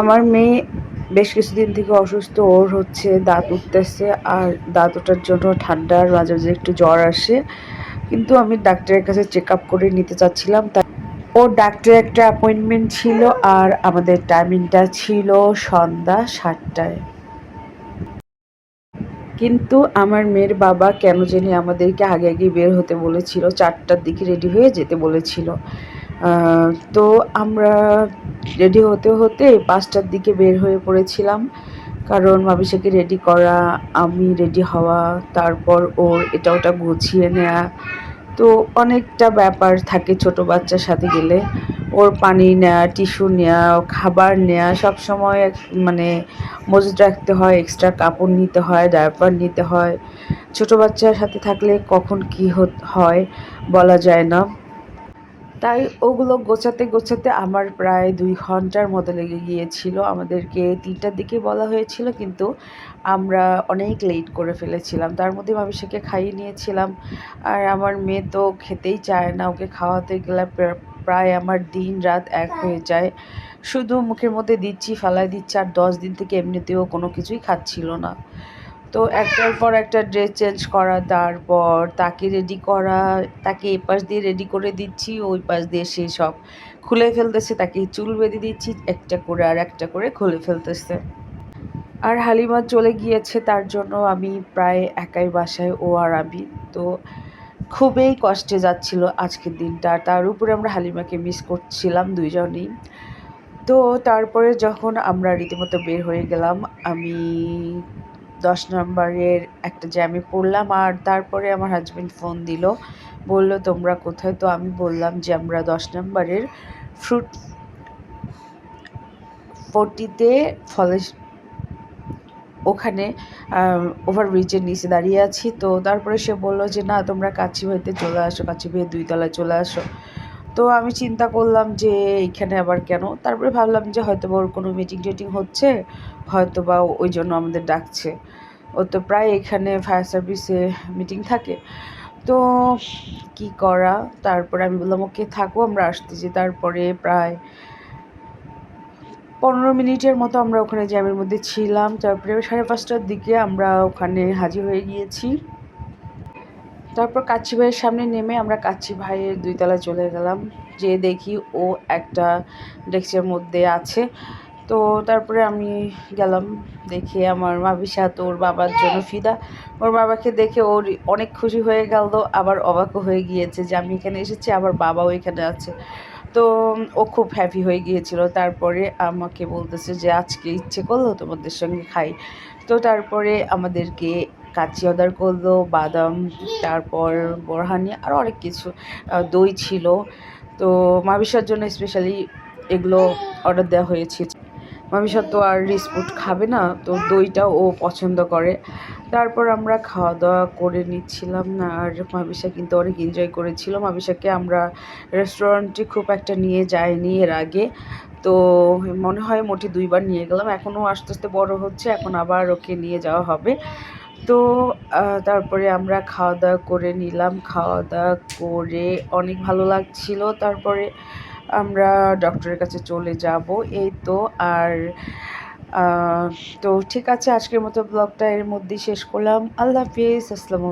আমার মেয়ে বেশ কিছুদিন থেকে অসুস্থ, ওর হচ্ছে দাঁত উঠতেছে আর দাঁত ওঠার জন্য ঠান্ডার মাঝে মাঝে একটু জ্বর আসে। কিন্তু আমি ডাক্তারের কাছে চেক আপ করে নিতে চাচ্ছিলাম তাই ওর ডাক্তারের একটা অ্যাপয়েন্টমেন্ট ছিল আর আমাদের টাইমিংটা ছিল সন্ধ্যা সাতটায়। কিন্তু আমার মেয়ের বাবা কেন জানি আমাদেরকে আগে আগে বের হতে বলেছিল, চারটার দিকে রেডি হয়ে যেতে বলেছিল। তো আমরা রেডি হতে হতে পাঁচটার দিকে বের হয়ে পড়েছিলাম। কারণ মাবিসাকে রেডি করা, আমি রেডি হওয়া, তারপর ওর এটা ওটা গুছিয়ে নেওয়া তো অনেকটা ব্যাপার থাকে ছোট বাচ্চার সাথে গেলে। ওর পানি নেওয়া টিস্যু নেওয়া খাবার নেওয়া সব সময় মানে মজুদ রাখতে হয় এক্সট্রা কাপড় নিতে হয় ডায়পার নিতে হয়। ছোট বাচ্চার সাথে থাকলে কখন কী হয়, বলা যায় না। তাই ওগুলো গোছাতে গোছাতে আমার প্রায় দুই ঘণ্টার মতো লেগে গিয়েছিল। আমাদেরকে তিনটার দিকে বলা হয়েছিল, কিন্তু আমরা অনেক লেট করে ফেলেছিলাম। তার মধ্যে মামিসাকে খাইয়ে নিয়েছিলাম। আর আমার মেয়ে তো খেতেই চায় না, ওকে খাওয়াতে গেলে প্রায় আমার দিন রাত এক হয়ে যায়। শুধু মুখের মধ্যে দিচ্ছি, ফালাই দিচ্ছি, আর দশ দিন থেকে এমনিতেও কোনো কিছুই খাচ্ছিল না। তো একটার পর একটা ড্রেস চেঞ্জ করা, তারপর তাকে রেডি করা, তাকে এ পাশ দিয়ে রেডি করে দিচ্ছি, ওই পাশ দিয়ে সে সব খুলে ফেলতেছে, তাকে চুল বেঁধে দিচ্ছি, একটা করে আর একটা করে খুলে ফেলতেছে। আর হালিমা চলে গিয়েছে, তার জন্য আমি প্রায় একাই বাসায়, ও আর আমি। তো খুবই কষ্টে যাচ্ছিল আজকের দিনটা। তার উপরে আমরা হালিমাকে মিস করছিলাম দুইজনেই। তো তারপরে যখন আমরা রীতিমতো বের হয়ে গেলাম, আমি দশ নম্বরের একটা জ্যামে পড়লাম আর তারপরে আমার হাজব্যান্ড ফোন দিল। বলল, তোমরা কোথায়? তো আমি বললাম যে, আমরা দশ নম্বরের ফ্রুট ফোরটিতে ফলে ওখানে ওভারব্রিজের নিচে দাঁড়িয়ে আছি। তো তারপরে সে বলল যে, না, তোমরা কাছি ভাইতে চলে আসো কাছি দুই তলায় চলে আসো। তো আমি চিন্তা করলাম যে এইখানে আবার কেন? তারপরে ভাবলাম যে হয়তো বা ওর কোনো মিটিং টিটিং হচ্ছে হয়তো বা ওই জন্য আমাদের ডাকছে। ও তো প্রায় এখানে ফায়ার সার্ভিসে মিটিং থাকে। তো কি করা? তারপরে আমি বললাম, ওকে, থাকো, আমরা আসতেছি। তারপরে প্রায় পনেরো মিনিটের মতো আমরা ওখানে জ্যামের মধ্যে ছিলাম। তারপরে সাড়ে পাঁচটার দিকে আমরা ওখানে হাজির হয়ে গিয়েছি। তারপর কাচ্চি ভাইয়ের সামনে নেমে আমরা কাচ্চি ভাইয়ের দুই তলায় চলে গেলাম। যে দেখি ও একটা ডেস্কের মধ্যে আছে। তো তারপরে আমি গেলাম, দেখে আমার মাবিসা তো ওর বাবার জন্য ফিদা। ওর বাবাকে দেখে ওর অনেক খুশি হয়ে গেল, আবার অবাকও হয়ে গিয়েছে যে আমি এখানে এসেছি, আবার বাবাও এখানে আছে। তো ও খুব হ্যাপি হয়ে গিয়েছিল। তারপরে আমাকে বলতেছে যে, আজকে ইচ্ছে করল তোমাদের সঙ্গে খাই। তো তারপরে আমাদেরকে কাচি অর্ডার করল, বাদাম, তারপর বোরহানি, আর অনেক কিছু দই ছিল। তো মাবিসার জন্য স্পেশালি এগুলো অর্ডার দেওয়া হয়েছে। মামিসা তো আর রিসপুট খাবে না, তো দইটা ও পছন্দ করে। তারপর আমরা খাওয়া দাওয়া করে নিচ্ছিলাম না, আর মাবিসা কিন্তু অনেক এনজয় করেছিল। মাবিসাকে আমরা রেস্টুরেন্টে খুব একটা নিয়ে যাইনি এর আগে। তো মনে হয় মোটে দুইবার নিয়ে গেলাম এখনও আস্তে আস্তে বড় হচ্ছে, এখন আবার ওকে নিয়ে যাওয়া হবে। তো তারপরে আমরা খাওয়া দাওয়া করে নিলাম। খাওয়া দাওয়া করে অনেক ভালো লাগছিল। তারপরে আমরা ডক্টরের কাছে চলে যাব। এই তো, আর তো ঠিক আছে, আজকের মতো ব্লগটা এর মধ্যেই শেষ করলাম। আল্লাহ হাফিজ, আসসালামু